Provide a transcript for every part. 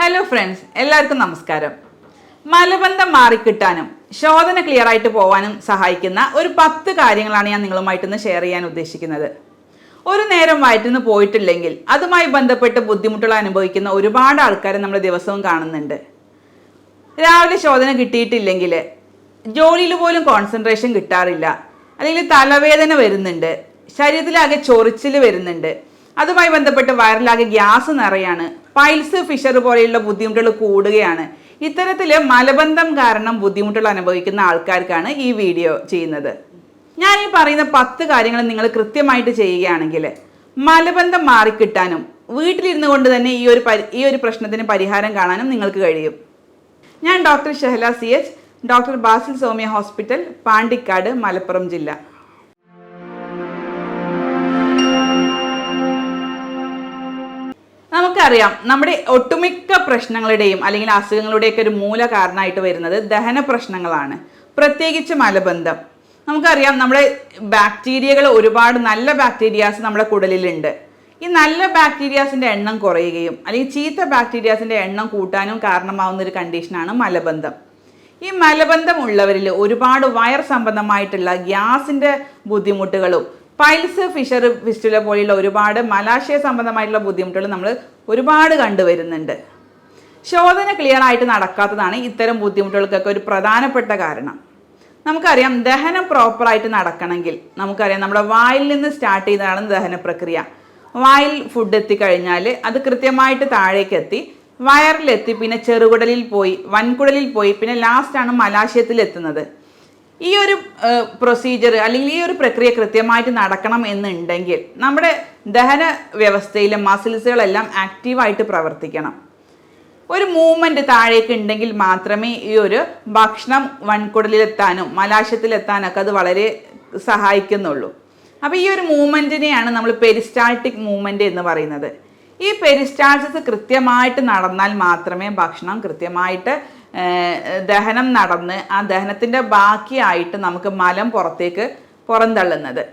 Hello friends എല്ലാവർക്കും നമസ്കാരം. മലബന്ധം മാറിക്കിട്ടാനും ശോധന ക്ലിയർ ആയിട്ട് പോകാനും സഹായിക്കുന്ന ഒരു പത്ത് കാര്യങ്ങളാണ് ഞാൻ നിങ്ങളുമായിട്ടൊന്ന് ഷെയർ ചെയ്യാൻ ഉദ്ദേശിക്കുന്നത്. ഒരു നേരം വയറ്റിന്ന് പോയിട്ടില്ലെങ്കിൽ അതുമായി ബന്ധപ്പെട്ട് ബുദ്ധിമുട്ടുകൾ അനുഭവിക്കുന്ന ഒരുപാട് ആൾക്കാരെ നമ്മൾ ദിവസവും കാണുന്നുണ്ട്. രാവിലെ ശോധന കിട്ടിയിട്ടില്ലെങ്കിൽ ജോലിയിൽ പോലും കോൺസെൻട്രേഷൻ കിട്ടാറില്ല. അല്ലെങ്കിൽ തലവേദന വരുന്നുണ്ട്. ശരീരത്തിലാകെ ചൊറിച്ചിൽ വരുന്നുണ്ട്. അതുമായി ബന്ധപ്പെട്ട് വയറിലാകെ ഗ്യാസ് നിറയാണ്. പൈൽസ് ഫിഷർ പോലെയുള്ള ബുദ്ധിമുട്ടുകൾ കൂടുകയാണ്. ഇത്തരത്തിൽ മലബന്ധം കാരണം ബുദ്ധിമുട്ടുകൾ അനുഭവിക്കുന്ന ആൾക്കാർക്കാണ് ഈ വീഡിയോ ചെയ്യുന്നത്. ഞാൻ ഈ പറയുന്ന പത്ത് കാര്യങ്ങൾ നിങ്ങൾ കൃത്യമായിട്ട് ചെയ്യുകയാണെങ്കിൽ മലബന്ധം മാറിക്കിട്ടാനും വീട്ടിലിരുന്ന് കൊണ്ട് തന്നെ ഈ ഒരു ഈ ഒരു പ്രശ്നത്തിന് പരിഹാരം കാണാനും നിങ്ങൾക്ക് കഴിയും. ഞാൻ doctor Shehala C H doctor Basil Soumya hospital Pandikkad Malappuram ജില്ല. നമുക്കറിയാം നമ്മുടെ ഒട്ടുമിക്ക പ്രശ്നങ്ങളുടെയും അല്ലെങ്കിൽ അസുഖങ്ങളുടെയൊക്കെ ഒരു മൂല കാരണമായിട്ട് വരുന്നത് ദഹന പ്രശ്നങ്ങളാണ്. പ്രത്യേകിച്ച് മലബന്ധം. നമുക്കറിയാം നമ്മുടെ ബാക്ടീരിയകൾ ഒരുപാട് നല്ല ബാക്ടീരിയാസ് നമ്മുടെ കുടലിലുണ്ട്. ഈ നല്ല ബാക്ടീരിയാസിന്റെ എണ്ണം കുറയുകയും അല്ലെങ്കിൽ ചീത്ത ബാക്ടീരിയാസിന്റെ എണ്ണം കൂട്ടാനും കാരണമാവുന്ന ഒരു കണ്ടീഷനാണ് മലബന്ധം. ഈ മലബന്ധം ഉള്ളവരിൽ ഒരുപാട് വയർ സംബന്ധമായിട്ടുള്ള ഗ്യാസിന്റെ ബുദ്ധിമുട്ടുകളും പൈൽസ് ഫിഷർ ഫിസ്റ്റുല പോലെയുള്ള ഒരുപാട് മലാശയ സംബന്ധമായിട്ടുള്ള ബുദ്ധിമുട്ടുകൾ നമ്മൾ ഒരുപാട് കണ്ടുവരുന്നുണ്ട് ശോധന ക്ലിയർ ആയിട്ട് നടക്കാത്തതാണ് ഇത്തരം ബുദ്ധിമുട്ടുകൾക്കൊക്കെ ഒരു പ്രധാനപ്പെട്ട കാരണം. നമുക്കറിയാം ദഹനം പ്രോപ്പറായിട്ട് നടക്കണമെങ്കിൽ നമുക്കറിയാം നമ്മുടെ വായിൽ നിന്ന് സ്റ്റാർട്ട് ചെയ്തതാണ് ദഹന പ്രക്രിയ. വായിൽ ഫുഡ് എത്തിക്കഴിഞ്ഞാൽ അത് കൃത്യമായിട്ട് താഴേക്ക് എത്തി വയറിലെത്തി പിന്നെ ചെറുകുടലിൽ പോയി വൻകുടലിൽ പോയി പിന്നെ ലാസ്റ്റാണ് മലാശയത്തിൽ എത്തുന്നത് ഈ ഒരു പ്രൊസീജിയർ അല്ലെങ്കിൽ ഈ ഒരു പ്രക്രിയ കൃത്യമായിട്ട് നടക്കണം എന്നുണ്ടെങ്കിൽ നമ്മുടെ ദഹന വ്യവസ്ഥയിലെ മസിൽസുകളെല്ലാം ആക്റ്റീവായിട്ട് പ്രവർത്തിക്കണം. ഒരു മൂവ്മെന്റ് താഴേക്ക് ഉണ്ടെങ്കിൽ മാത്രമേ ഈ ഒരു ഭക്ഷണം വൻകുടലിലെത്താനും മലാശത്തിലെത്താനൊക്കെ അത് വളരെ സഹായിക്കുന്നുള്ളൂ. അപ്പോൾ ഈ ഒരു മൂവ്മെന്റിനെയാണ് നമ്മൾ പെരിസ്റ്റാൾട്ടിക് മൂവ്മെന്റ് എന്ന് പറയുന്നത്. ഈ പെരിസ്റ്റാൾസിസ് കൃത്യമായിട്ട് നടന്നാൽ മാത്രമേ ഭക്ഷണം കൃത്യമായിട്ട് ദഹനം നടന്ന് ആ ദഹനത്തിന്റെ ബാക്കിയായിട്ട് നമുക്ക് മലം പുറത്തേക്ക് പുറന്തള്ളുന്നത്.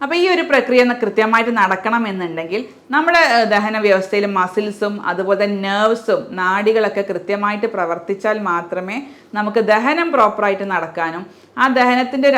അപ്പോൾ ഈ ഒരു പ്രക്രിയ കൃത്യമായിട്ട് നടക്കണമെന്നുണ്ടെങ്കിൽ നമ്മുടെ ദഹന വ്യവസ്ഥയിൽ മസിൽസും അതുപോലെ നെർവ്സും നാഡികളൊക്കെ കൃത്യമായിട്ട് പ്രവർത്തിച്ചാൽ മാത്രമേ നമുക്ക് ദഹനം പ്രോപ്പറായിട്ട് നടക്കാനും ആ ദഹനത്തിന്റെ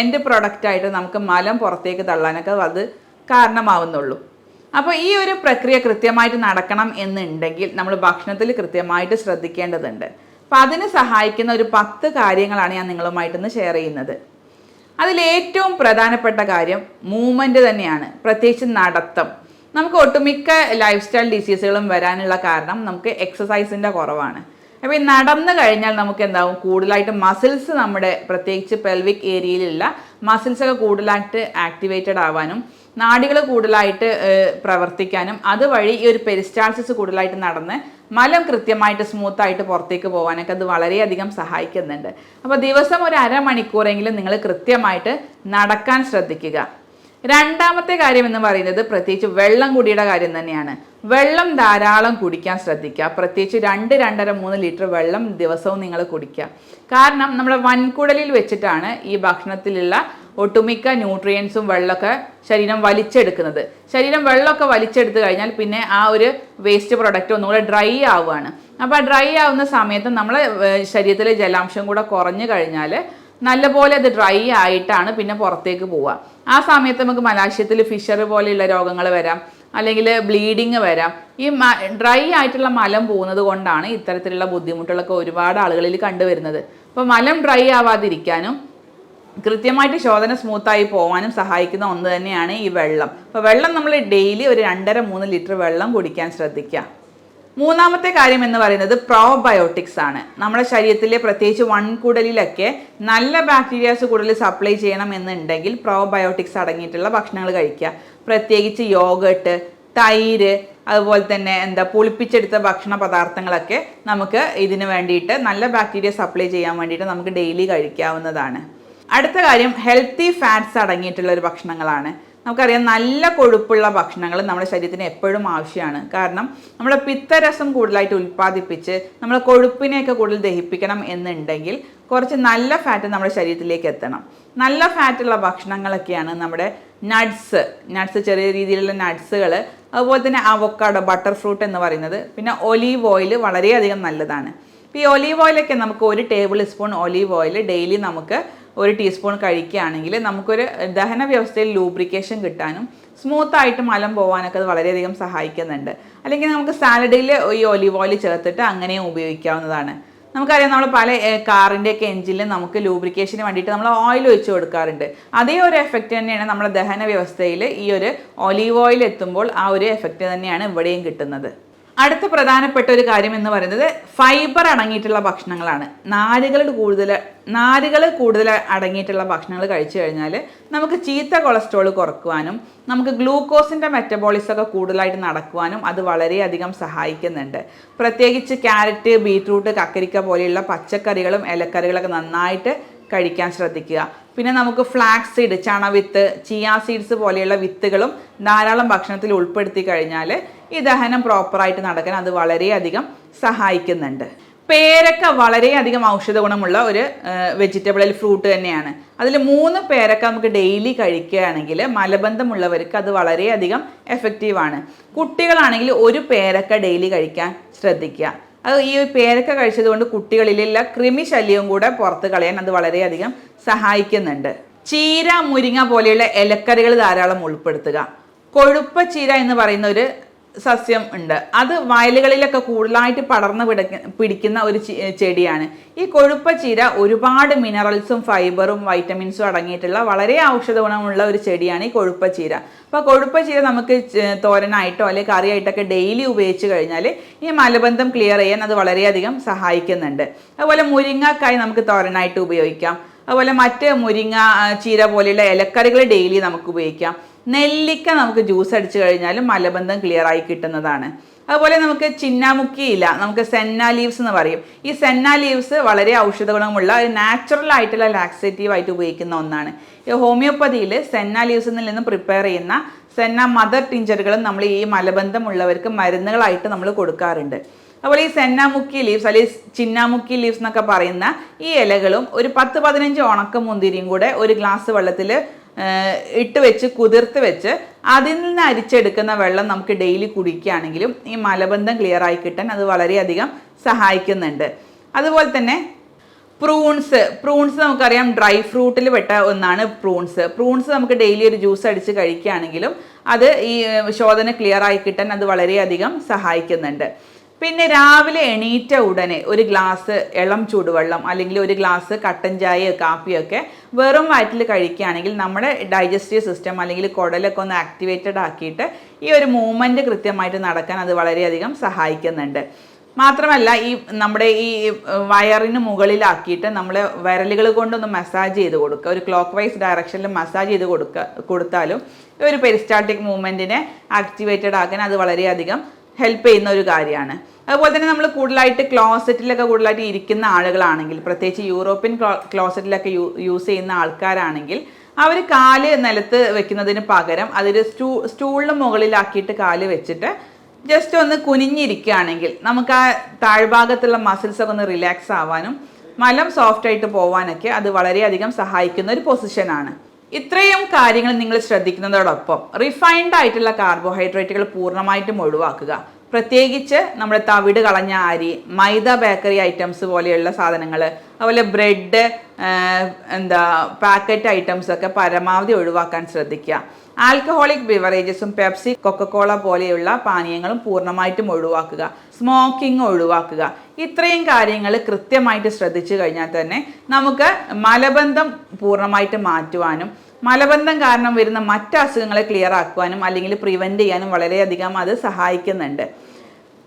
എൻഡ് പ്രൊഡക്റ്റായിട്ട് നമുക്ക് മലം പുറത്തേക്ക് തള്ളാനൊക്കെ അത് കാരണമാവുന്നുള്ളൂ. അപ്പോൾ ഈ ഒരു പ്രക്രിയ കൃത്യമായിട്ട് നടക്കണം എന്നുണ്ടെങ്കിൽ നമ്മൾ ഭക്ഷണത്തിൽ കൃത്യമായിട്ട് ശ്രദ്ധിക്കേണ്ടതുണ്ട്. അപ്പം അതിന് സഹായിക്കുന്ന ഒരു പത്ത് കാര്യങ്ങളാണ് ഞാൻ നിങ്ങളുമായിട്ടൊന്ന് ഷെയർ ചെയ്യുന്നത്. അതിലേറ്റവും പ്രധാനപ്പെട്ട കാര്യം മൂവ്മെന്റ് തന്നെയാണ് പ്രത്യേകിച്ച് നടത്തം. നമുക്ക് ഒട്ടുമിക്ക ലൈഫ് സ്റ്റൈൽ ഡിസീസുകളും വരാനുള്ള കാരണം നമുക്ക് എക്സസൈസിന്റെ കുറവാണ്. അപ്പോൾ ഈ നടന്നു കഴിഞ്ഞാൽ നമുക്ക് എന്താവും? കൂടുതലായിട്ട് മസിൽസ് നമ്മുടെ പ്രത്യേകിച്ച് പെൽവിക് ഏരിയയിലുള്ള മസിൽസൊക്കെ കൂടുതലായിട്ട് ആക്ടിവേറ്റഡ് ആവാനും നാഡികൾ കൂടുതലായിട്ട് പ്രവർത്തിക്കാനും അതുവഴി ഈ ഒരു പെരിസ്റ്റാൾസിസ് കൂടുതലായിട്ട് നടന്ന് മലം കൃത്യമായിട്ട് സ്മൂത്തായിട്ട് പുറത്തേക്ക് പോകാനൊക്കെ അത് വളരെയധികം സഹായിക്കുന്നുണ്ട്. അപ്പോൾ ദിവസം ഒരു അരമണിക്കൂറെങ്കിലും നിങ്ങൾ കൃത്യമായിട്ട് നടക്കാൻ ശ്രദ്ധിക്കുക. രണ്ടാമത്തെ കാര്യം എന്ന് പറയുന്നത് പ്രത്യേകിച്ച് വെള്ളം കുടിയുടെ കാര്യം തന്നെയാണ്. വെള്ളം ധാരാളം കുടിക്കാൻ ശ്രദ്ധിക്കുക. പ്രത്യേകിച്ച് രണ്ട് രണ്ടര മൂന്ന് ലിറ്റർ വെള്ളം ദിവസവും നിങ്ങൾ കുടിക്കുക. കാരണം നമ്മുടെ വൻകുടലിൽ വെച്ചിട്ടാണ് ഈ ഭക്ഷണത്തിലുള്ള ഒട്ടുമിക്ക ന്യൂട്രിയൻസും വെള്ളമൊക്കെ ശരീരം വലിച്ചെടുക്കുന്നത്. ശരീരം വെള്ളമൊക്കെ വലിച്ചെടുത്തു കഴിഞ്ഞാൽ പിന്നെ ആ ഒരു വേസ്റ്റ് പ്രൊഡക്റ്റ് ഒന്നുകൂടെ ഡ്രൈ ആവുകയാണ്. അപ്പോൾ ആ ഡ്രൈ ആവുന്ന സമയത്ത് നമ്മളെ ശരീരത്തിലെ ജലാംശം കൂടെ കുറഞ്ഞു കഴിഞ്ഞാൽ നല്ലപോലെ അത് ഡ്രൈ ആയിട്ടാണ് പിന്നെ പുറത്തേക്ക് പോവുക. ആ സമയത്ത് നമുക്ക് മലാശയത്തിൽ ഫിഷർ പോലെയുള്ള രോഗങ്ങൾ വരാം. അല്ലെങ്കിൽ ബ്ലീഡിങ് വരാം. ഈ ഡ്രൈ ആയിട്ടുള്ള മലം പോകുന്നത് കൊണ്ടാണ് ഇത്തരത്തിലുള്ള ബുദ്ധിമുട്ടുകളൊക്കെ ഒരുപാട് ആളുകളിൽ കണ്ടുവരുന്നത്. അപ്പോൾ മലം ഡ്രൈ ആവാതിരിക്കാനും കൃത്യമായിട്ട് ശോധന സ്മൂത്തായി പോകാനും സഹായിക്കുന്ന ഒന്ന് തന്നെയാണ് ഈ വെള്ളം. അപ്പോൾ വെള്ളം നമ്മൾ ഡെയിലി ഒരു രണ്ടര മൂന്ന് ലിറ്റർ വെള്ളം കുടിക്കാൻ ശ്രദ്ധിക്കുക. മൂന്നാമത്തെ കാര്യം എന്ന് പറയുന്നത് പ്രോബയോട്ടിക്സ് ആണ്. നമ്മുടെ ശരീരത്തിലെ പ്രത്യേകിച്ച് വൺകുടലിലൊക്കെ നല്ല ബാക്ടീരിയാസ് കൂടുതൽ സപ്ലൈ ചെയ്യണം എന്നുണ്ടെങ്കിൽ പ്രോബയോട്ടിക്സ് അടങ്ങിയിട്ടുള്ള ഭക്ഷണങ്ങൾ കഴിക്കുക. പ്രത്യേകിച്ച് യോഗട്ട് തൈര് അതുപോലെ തന്നെ എന്താ പുളിപ്പിച്ചെടുത്ത ഭക്ഷണ പദാർത്ഥങ്ങളൊക്കെ നമുക്ക് ഇതിന് വേണ്ടിയിട്ട് നല്ല ബാക്ടീരിയ സപ്ലൈ ചെയ്യാൻ വേണ്ടിയിട്ട് നമുക്ക് ഡെയിലി കഴിക്കാവുന്നതാണ്. അടുത്ത കാര്യം ഹെൽത്തി ഫാറ്റ്സ് അടങ്ങിയിട്ടുള്ള ഒരു ഭക്ഷണങ്ങളാണ്. നമുക്കറിയാം നല്ല കൊഴുപ്പുള്ള ഭക്ഷണങ്ങൾ നമ്മുടെ ശരീരത്തിന് എപ്പോഴും ആവശ്യമാണ്. കാരണം നമ്മുടെ പിത്തരസം കൂടുതലായിട്ട് ഉൽപ്പാദിപ്പിച്ച് നമ്മളെ കൊഴുപ്പിനെയൊക്കെ കൂടുതൽ ദഹിപ്പിക്കണം എന്നുണ്ടെങ്കിൽ കുറച്ച് നല്ല ഫാറ്റ് നമ്മുടെ ശരീരത്തിലേക്ക് എത്തണം. നല്ല ഫാറ്റുള്ള ഭക്ഷണങ്ങളൊക്കെയാണ് നമ്മുടെ നട്ട്സ് നട്ട്സ് ചെറിയ രീതിയിലുള്ള നട്ട്സുകൾ അതുപോലെ തന്നെ അവക്കാഡോ ബട്ടർ ഫ്രൂട്ട് എന്ന് പറയുന്നത്. പിന്നെ ഒലീവ് ഓയിൽ വളരെയധികം നല്ലതാണ്. ഇപ്പോൾ ഈ ഒലീവ് ഓയിലൊക്കെ നമുക്ക് ഒരു tablespoon olive oil daily നമുക്ക് ഒരു ടീസ്പൂൺ കഴിക്കുകയാണെങ്കിൽ നമുക്കൊരു ദഹന വ്യവസ്ഥയിൽ ലൂബ്രിക്കേഷൻ കിട്ടാനും സ്മൂത്ത് ആയിട്ട് മലം പോകാനൊക്കെ അത് വളരെയധികം സഹായിക്കുന്നുണ്ട്. അല്ലെങ്കിൽ നമുക്ക് സാലഡിൽ ഈ ഒലിവ് ഓയിൽ ചേർത്തിട്ട് അങ്ങനെയും ഉപയോഗിക്കാവുന്നതാണ്. നമുക്കറിയാം നമ്മൾ പല കാറിന്റെയൊക്കെ എഞ്ചിനിൽ നമുക്ക് ലൂബ്രിക്കേഷന് വേണ്ടിയിട്ട് നമ്മൾ ഓയിൽ ഒഴിച്ചു കൊടുക്കാറുണ്ട്. അതേ ഒരു എഫക്റ്റ് തന്നെയാണ് നമ്മുടെ ദഹന വ്യവസ്ഥയിൽ ഈ ഒരു ഒലീവ് ഓയിൽ എത്തുമ്പോൾ ആ ഒരു എഫക്റ്റ് തന്നെയാണ് ഇവിടെയും കിട്ടുന്നത്. അടുത്ത പ്രധാനപ്പെട്ട ഒരു കാര്യം എന്ന് പറയുന്നത് ഫൈബർ അടങ്ങിയിട്ടുള്ള ഭക്ഷണങ്ങളാണ്. നാരുകൾ കൂടുതൽ നാരുകൾ കൂടുതൽ അടങ്ങിയിട്ടുള്ള ഭക്ഷണങ്ങൾ കഴിച്ചു കഴിഞ്ഞാൽ നമുക്ക് ചീത്ത കൊളസ്ട്രോൾ കുറക്കുവാനും നമുക്ക് ഗ്ലൂക്കോസിന്റെ മെറ്റബോളിസം ഒക്കെ കൂടുതലായിട്ട് നടക്കുവാനും അത് വളരെയധികം സഹായിക്കുന്നുണ്ട്. പ്രത്യേകിച്ച് ക്യാരറ്റ് ബീട്രൂട്ട് കക്കരിക്ക പോലെയുള്ള പച്ചക്കറികളും ഇലക്കറികളൊക്കെ നന്നായിട്ട് കഴിക്കാൻ ശ്രദ്ധിക്കുക. പിന്നെ നമുക്ക് ഫ്ലാക്സ് സീഡ് ചണവിത്ത് ചിയാ സീഡ്സ് പോലെയുള്ള വിത്തുകളും ധാരാളം ഭക്ഷണത്തിൽ ഉൾപ്പെടുത്തി കഴിഞ്ഞാൽ ഈ ദഹനം പ്രോപ്പറായിട്ട് നടക്കാൻ അത് വളരെയധികം സഹായിക്കുന്നുണ്ട്. പേരക്ക വളരെയധികം ഔഷധ ഗുണമുള്ള ഒരു വെജിറ്റബിൾ അല്ലെങ്കിൽ ഫ്രൂട്ട് തന്നെയാണ്. അതിൽ മൂന്ന് പേരക്ക നമുക്ക് ഡെയിലി കഴിക്കുകയാണെങ്കിൽ മലബന്ധമുള്ളവർക്ക് അത് വളരെയധികം എഫക്റ്റീവാണ് കുട്ടികളാണെങ്കിൽ ഒരു പേരക്ക ഡെയിലി കഴിക്കാൻ ശ്രദ്ധിക്കുക. അത് ഈ പേരക്ക കഴിച്ചതുകൊണ്ട് കുട്ടികളിലുള്ള കൃമി കൂടെ പുറത്ത് കളയാൻ അത് വളരെയധികം സഹായിക്കുന്നുണ്ട്. ചീര മുരിങ്ങ പോലെയുള്ള ഇലക്കറികൾ ധാരാളം ഉൾപ്പെടുത്തുക. കൊഴുപ്പ ചീര എന്ന് പറയുന്ന ഒരു സസ്യം ഉണ്ട്. അത് വയലുകളിലൊക്കെ കൂടുതലായിട്ട് പടർന്നു പിടിക്ക പിടിക്കുന്ന ഒരു ചെടിയാണ്. ഈ കൊഴുപ്പ ചീര ഒരുപാട് മിനറൽസും ഫൈബറും വൈറ്റമിൻസും അടങ്ങിയിട്ടുള്ള വളരെ ഔഷധ ഗുണമുള്ള ഒരു ചെടിയാണ് ഈ കൊഴുപ്പ ചീര. അപ്പോൾ കൊഴുപ്പ ചീര നമുക്ക് തോരനായിട്ടോ അല്ലെങ്കിൽ കറിയായിട്ടൊക്കെ ഡെയിലി ഉപയോഗിച്ച് കഴിഞ്ഞാൽ ഈ മലബന്ധം ക്ലിയർ ചെയ്യാൻ അത് വളരെയധികം സഹായിക്കുന്നുണ്ട്. അതുപോലെ മുരിങ്ങക്കായി നമുക്ക് തോരനായിട്ട് ഉപയോഗിക്കാം. അതുപോലെ മറ്റ് മുരിങ്ങ ചീര പോലെയുള്ള ഇലക്കറികൾ ഡെയിലി നമുക്ക് ഉപയോഗിക്കാം. നെല്ലിക്ക നമുക്ക് ജ്യൂസ് അടിച്ചു കഴിഞ്ഞാലും മലബന്ധം ക്ലിയർ ആയി കിട്ടുന്നതാണ്. അതുപോലെ നമുക്ക് ചിന്നാമുക്കി ഇല നമുക്ക് സെന്ന ലീവ്സ് എന്ന് പറയും. ഈ സെന്ന ലീവ്സ് വളരെ ഔഷധ ഗുണമുള്ള ഒരു നാച്ചുറൽ ആയിട്ടുള്ള ലാക്സേറ്റീവ് ആയിട്ട് ഉപയോഗിക്കുന്ന ഒന്നാണ്. ഈ ഹോമിയോപ്പതിയിൽ സെന്ന ലീവ്സിൽ നിന്ന് പ്രിപ്പയർ ചെയ്യുന്ന സെന്ന മദർ ടിഞ്ചറുകളും നമ്മൾ ഈ മലബന്ധമുള്ളവർക്ക് മരുന്നുകളായിട്ട് നമ്മൾ കൊടുക്കാറുണ്ട്. അതുപോലെ ഈ സെന്നാമുക്കി ലീവ്സ് അല്ലെങ്കിൽ ചിന്നാമുക്കി ലീവ്സ് എന്നൊക്കെ പറയുന്ന ഈ ഇലകളും ഒരു പത്ത് പതിനഞ്ച് ഉണക്ക മുന്തിരിയും കൂടെ ഒരു ഗ്ലാസ് വെള്ളത്തിൽ ഇട്ട് വെച്ച് കുതിർത്ത് വെച്ച് അതിൽ നിന്ന് അരിച്ചെടുക്കുന്ന വെള്ളം നമുക്ക് ഡെയിലി കുടിക്കുകയാണെങ്കിലും ഈ മലബന്ധം ക്ലിയർ ആയി കിട്ടാൻ അത് വളരെയധികം സഹായിക്കുന്നുണ്ട്. അതുപോലെ തന്നെ പ്രൂൺസ് പ്രൂൺസ് നമുക്കറിയാം ഡ്രൈ ഫ്രൂട്ടിൽ പെട്ട ഒന്നാണ് പ്രൂൺസ് പ്രൂൺസ് നമുക്ക് ഡെയിലി ഒരു ജ്യൂസ് അടിച്ച് കഴിക്കുകയാണെങ്കിലും അത് ഈ ശോധന ക്ലിയർ ആയി കിട്ടാൻ അത് വളരെയധികം സഹായിക്കുന്നുണ്ട്. പിന്നെ രാവിലെ എണീറ്റ ഉടനെ ഒരു ഗ്ലാസ് ഇളം ചൂടുവെള്ളം അല്ലെങ്കിൽ ഒരു ഗ്ലാസ് കട്ടൻ ചായയോ കാപ്പിയോ ഒക്കെ വെറും വയറ്റിൽ കഴിക്കുകയാണെങ്കിൽ നമ്മുടെ ഡൈജസ്റ്റീവ് സിസ്റ്റം അല്ലെങ്കിൽ കുടലൊക്കെ ഒന്ന് ആക്ടിവേറ്റഡ് ആക്കിയിട്ട് ഈ ഒരു മൂവ്മെന്റ് കൃത്യമായിട്ട് നടക്കാൻ അത് വളരെയധികം സഹായിക്കുന്നുണ്ട്. മാത്രമല്ല ഈ നമ്മുടെ ഈ വയറിന് മുകളിലാക്കിയിട്ട് നമ്മൾ വിരലുകൾ കൊണ്ടൊന്ന് മസാജ് ചെയ്ത് കൊടുക്കുക. ഒരു ക്ലോക്ക് വൈസ് ഡയറക്ഷനിൽ മസാജ് ചെയ്ത് കൊടുക്കുക കൊടുത്താലും ഒരു പെരിസ്റ്റാറ്റിക് മൂവ്മെന്റിനെ ആക്ടിവേറ്റഡ് ആക്കാൻ അത് വളരെയധികം ഹെൽപ്പ് ചെയ്യുന്ന ഒരു കാര്യമാണ്. അതുപോലെ തന്നെ നമ്മൾ കൂടുതലായിട്ട് ക്ലോസറ്റിലൊക്കെ കൂടുതലായിട്ട് ഇരിക്കുന്ന ആളുകളാണെങ്കിൽ പ്രത്യേകിച്ച് യൂറോപ്യൻ ക്ലോസറ്റിലൊക്കെ യൂസ് ചെയ്യുന്ന ആൾക്കാരാണെങ്കിൽ അവർ കാൽ നിലത്ത് വെക്കുന്നതിന് പകരം അതൊരു സ്റ്റൂ സ്റ്റൂളിന് മുകളിലാക്കിയിട്ട് കാൽ വെച്ചിട്ട് ജസ്റ്റ് ഒന്ന് കുനിഞ്ഞിരിക്കുകയാണെങ്കിൽ നമുക്ക് ആ താഴ്ഭാഗത്തുള്ള മസിൽസൊക്കെ ഒന്ന് റിലാക്സ് ആവാനും മലം സോഫ്റ്റ് ആയിട്ട് പോവാനൊക്കെ അത് വളരെയധികം സഹായിക്കുന്ന ഒരു പൊസിഷനാണ് ഇത്രയും കാര്യങ്ങൾ നിങ്ങൾ ശ്രദ്ധിക്കുന്നതോടൊപ്പം റിഫൈൻഡ് ആയിട്ടുള്ള കാർബോഹൈഡ്രേറ്റുകൾ പൂർണമായിട്ടും ഒഴിവാക്കുക. പ്രത്യേകിച്ച് നമ്മുടെ തവിട് കളഞ്ഞ അരി മൈദ ബേക്കറി ഐറ്റംസ് പോലെയുള്ള സാധനങ്ങൾ അതുപോലെ ബ്രെഡ് എന്താ പാക്കറ്റ് ഐറ്റംസ് ഒക്കെ പരമാവധി ഒഴിവാക്കാൻ ശ്രദ്ധിക്കുക. ആൽക്കഹോളിക് ബിവറേജസും പെപ്സി കൊക്കക്കോള പോലെയുള്ള പാനീയങ്ങളും പൂർണമായിട്ടും ഒഴിവാക്കുക. സ്മോക്കിംഗ് ഒഴിവാക്കുക. ഇത്രയും കാര്യങ്ങൾ കൃത്യമായിട്ട് ശ്രദ്ധിച്ചു കഴിഞ്ഞാൽ തന്നെ നമുക്ക് മലബന്ധം പൂർണമായിട്ട് മാറ്റുവാനും മലബന്ധം കാരണം വരുന്ന മറ്റ് അസുഖങ്ങളെ ക്ലിയർ ആക്കുവാനും അല്ലെങ്കിൽ പ്രിവെന്റ് ചെയ്യാനും വളരെയധികം അത് സഹായിക്കുന്നുണ്ട്.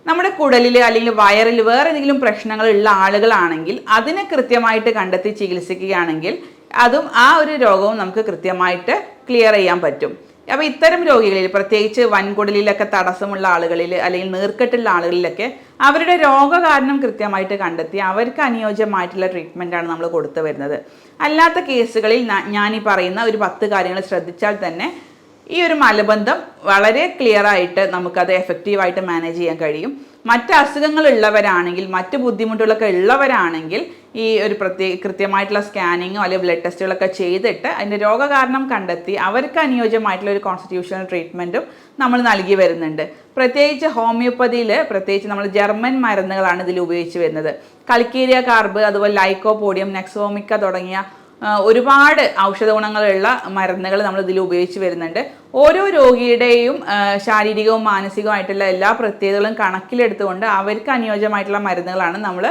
നമ്മുടെ കുടലിൽ അല്ലെങ്കിൽ വയറിൽ വേറെ എന്തെങ്കിലും പ്രശ്നങ്ങൾ ഉള്ള ആളുകളാണെങ്കിൽ അതിനെ കൃത്യമായിട്ട് കണ്ടെത്തി ചികിത്സിക്കുകയാണെങ്കിൽ അതും ആ ഒരു രോഗവും നമുക്ക് കൃത്യമായിട്ട് ക്ലിയർ ചെയ്യാൻ പറ്റും. അപ്പോൾ ഇത്തരം രോഗികളിൽ പ്രത്യേകിച്ച് വൻകുടലിലൊക്കെ തടസ്സമുള്ള ആളുകളിൽ അല്ലെങ്കിൽ നീർക്കെട്ടുള്ള ആളുകളിലൊക്കെ അവരുടെ രോഗകാരണം കൃത്യമായിട്ട് കണ്ടെത്തി അവർക്ക് അനുയോജ്യമായിട്ടുള്ള ട്രീറ്റ്മെന്റാണ് നമ്മൾ കൊടുത്തു വരുന്നത്. അല്ലാത്ത കേസുകളിൽ ഞാൻ ഈ പറയുന്ന ഒരു പത്ത് കാര്യങ്ങൾ ശ്രദ്ധിച്ചാൽ തന്നെ ഈ ഒരു മലബന്ധം വളരെ ക്ലിയർ ആയിട്ട് നമുക്കത് എഫക്റ്റീവായിട്ട് മാനേജ് ചെയ്യാൻ കഴിയും. മറ്റ് അസുഖങ്ങൾ ഉള്ളവരാണെങ്കിൽ മറ്റ് ബുദ്ധിമുട്ടുകളൊക്കെ ഉള്ളവരാണെങ്കിൽ ഈ ഒരു പ്രത്യേക കൃത്യമായിട്ടുള്ള സ്കാനിങ്ങോ അല്ലെങ്കിൽ ബ്ലഡ് ടെസ്റ്റുകളൊക്കെ ചെയ്തിട്ട് അതിന്റെ രോഗകാരണം കണ്ടെത്തി അവർക്ക് അനുയോജ്യമായിട്ടുള്ള ഒരു കോൺസ്റ്റിറ്റ്യൂഷണൽ ട്രീറ്റ്മെന്റും നമ്മൾ നൽകി വരുന്നുണ്ട്. പ്രത്യേകിച്ച് ഹോമിയോപ്പതിയിൽ പ്രത്യേകിച്ച് നമ്മൾ ജർമ്മൻ മരുന്നുകളാണ് ഇതിൽ ഉപയോഗിച്ച് വരുന്നത്. കൽക്കീരിയ കാർബ് അതുപോലെ ലൈക്കോപോഡിയം നെക്സോമിക്ക തുടങ്ങിയ ഒരുപാട് ഔഷധ ഗുണങ്ങളുള്ള മരുന്നുകൾ നമ്മൾ ഇതിൽ ഉപയോഗിച്ച് വരുന്നുണ്ട്. ഓരോ രോഗിയുടെയും ശാരീരികവും മാനസികവുമായിട്ടുള്ള എല്ലാ പ്രത്യേകതകളും കണക്കിലെടുത്തുകൊണ്ട് അവർക്ക് അനുയോജ്യമായിട്ടുള്ള മരുന്നുകളാണ് നമ്മൾ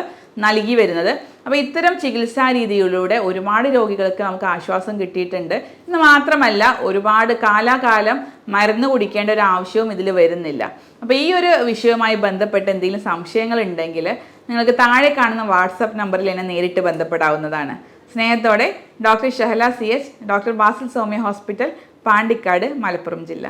നൽകി വരുന്നത്. അപ്പോൾ ഇത്തരം ചികിത്സാ രീതിയിലൂടെ ഒരുപാട് രോഗികൾക്ക് നമുക്ക് ആശ്വാസം കിട്ടിയിട്ടുണ്ട്. എന്ന് മാത്രമല്ല ഒരുപാട് കാലാകാലം മരുന്ന് കുടിക്കേണ്ട ഒരു ആവശ്യവും ഇതിൽ വരുന്നില്ല. അപ്പോൾ ഈ ഒരു വിഷയവുമായി ബന്ധപ്പെട്ട് എന്തെങ്കിലും സംശയങ്ങൾ ഉണ്ടെങ്കിൽ നിങ്ങൾക്ക് താഴെ കാണുന്ന വാട്സപ്പ് നമ്പറിൽ എന്നെ നേരിട്ട് ബന്ധപ്പെടാവുന്നതാണ്. സ്നേഹത്തോടെ doctor Shahala C H doctor Basil Soumya hospital Pandikkad Malappuram ജില്ല.